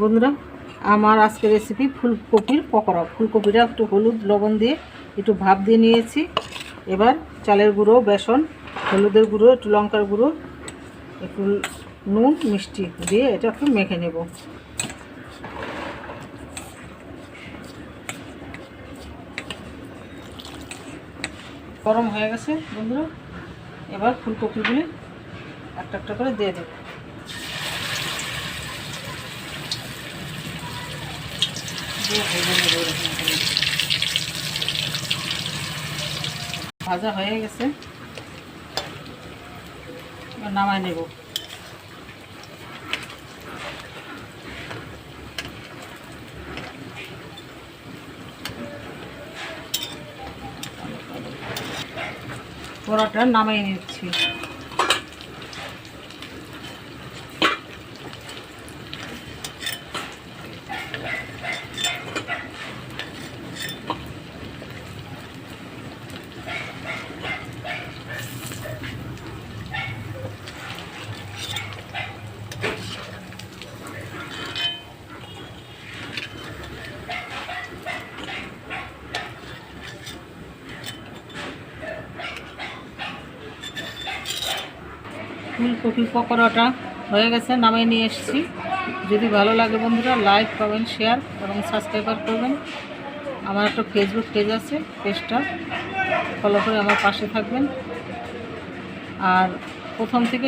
বন্ধুরা, আমার আজকের রেসিপি ফুলকপির পকোড়া। ফুলকপিটা একটু হলুদ লবণ দিয়ে একটু ভাপ দিয়ে নিয়েছি। এবার চালের গুঁড়ো, বেসন, হলুদের গুঁড়ো, একটু লঙ্কার গুঁড়ো, একটু নুন, মিষ্টি দিয়ে এটা একটু মেখে নেব। গরম হয়ে গেছে বন্ধুরা। এবার ফুলকপিগুলি একটা একটা করে দিয়ে দেবো। ভেজে হয়ে গেছে। নামাই নেব। পরোটা নামাই নিচ্ছি। ফুলকপি পকোড়াটা হয়ে গেছে, নামিয়ে নিয়ে এসেছি। যদি ভালো লাগে বন্ধুরা, লাইক করবেন শেয়ার এবং সাবস্ক্রাইবার করবেন। আমার একটা ফেসবুক পেজ আছে পেজটা ফলো করে আমার পাশে থাকবেন। আর প্রথম থেকে